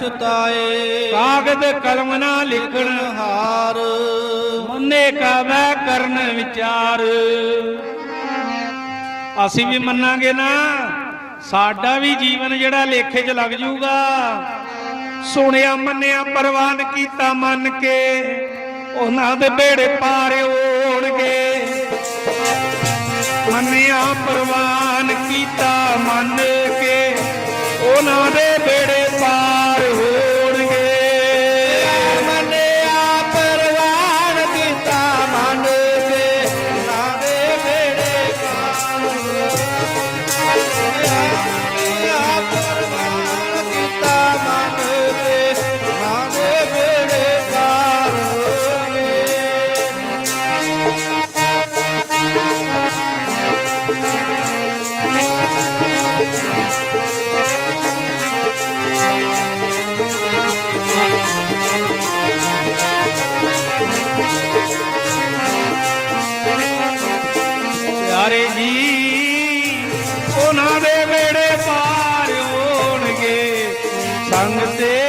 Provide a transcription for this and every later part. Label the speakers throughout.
Speaker 1: ਪਛਤਾਏ
Speaker 2: ਕਾਗਦ ਕਲਮ ਨਾ ਲਿਖਣ
Speaker 1: ਹਾਰ।
Speaker 2: ਮੰਨੇ ਕਾ ਵੈ ਕਰਨ ਵਿਚਾਰ। ਅਸੀਂ ਵੀ ਮੰਨਾਂਗੇ ਨਾ। ਸਾਡਾ ਵੀ ਜੀਵਨ ਜਿਹੜਾ ਲੇਖੇ 'ਚ ਲੱਗ ਜਾਊਗਾ ਸੁਣਿਆ ਮੰਨਿਆ ਪ੍ਰਵਾਨ ਕੀਤਾ ਮੰਨ ਕੇ। ਉਹਨਾਂ ਦੇ ਬੇੜੇ ਪਾਰ ਹੋਣਗੇ। ਮੰਨਿਆ ਪ੍ਰਵਾਨ ਕੀਤਾ ਮੰਨ ਕੇ। ਉਹਨਾਂ ਦੇ ਬੇੜੇ ਪਿਆਰੇ ਜੀ ਉਹਨਾਂ ਦੇ ਵੇੜੇ ਪਾਰ ਹੋਣਗੇ। ਸੰਗ ਤੇ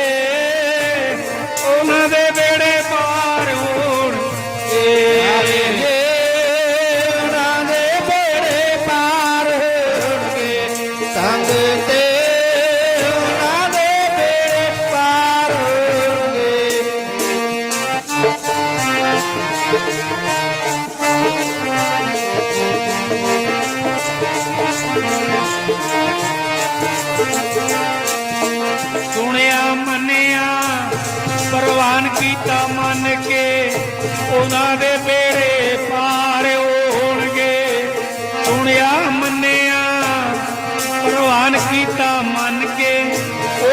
Speaker 2: ਸੁਣਿਆ, ਮੰਨਿਆ, ਪ੍ਰਵਾਨ ਕੀਤਾ ਮੰਨ ਕੇ, ਉਹਨਾਂ ਦੇ ਬੇੜੇ ਪਾਰ ਹੋਣਗੇ। ਸੁਣਿਆ, ਮੰਨਿਆ, ਪ੍ਰਵਾਨ ਕੀਤਾ ਮੰਨ ਕੇ,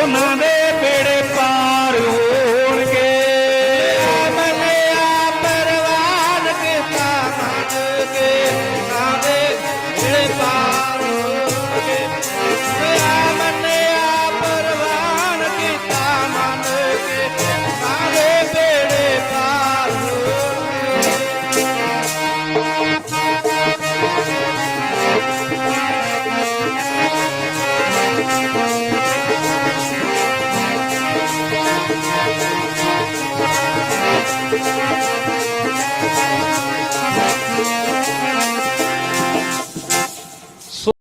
Speaker 2: ਉਹਨਾਂ ਦੇ ਬੇੜੇ
Speaker 1: Sunshine.